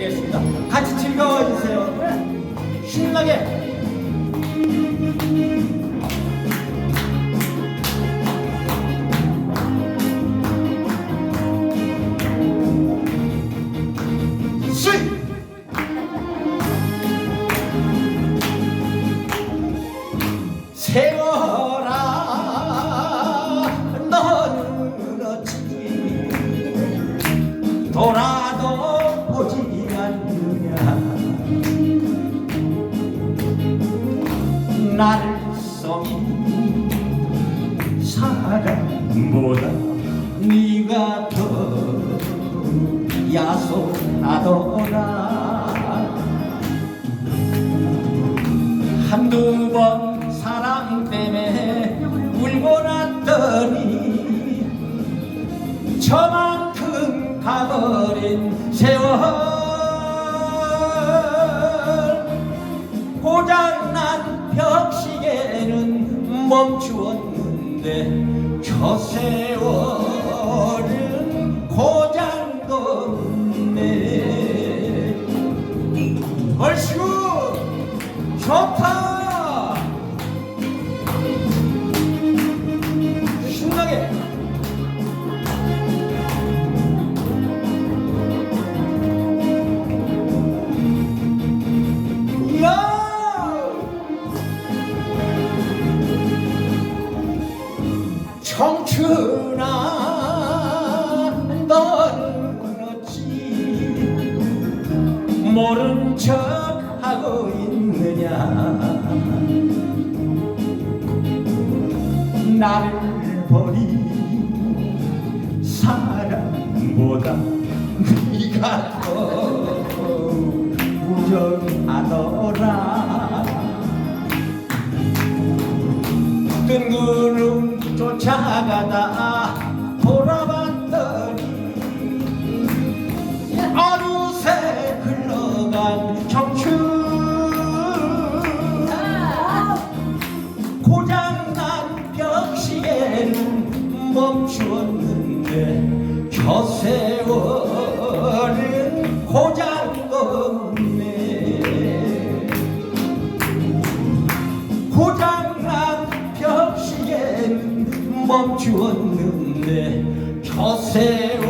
드리겠습니다. 같이 즐거워 주세요. 신나게. 돌아도 오지 나를 쏘인 사람보다? 네가 더 야속하더라. 한두 번 사랑 때문에 울고 났더니 저만큼 가버린 세월 멈추었는데 저 세월은 없네 얼씨구 좋다 청춘아 너는 어찌 모른 척 하고 있느냐. 나를 버린 사람보다 네가 더 무정하더라. 뜬구름 쫓아가다 돌아봤더니 어느새 흘러간 청춘. 고장난 벽시계는 멈추었는데 저 세월 멈추었는데 저 세월에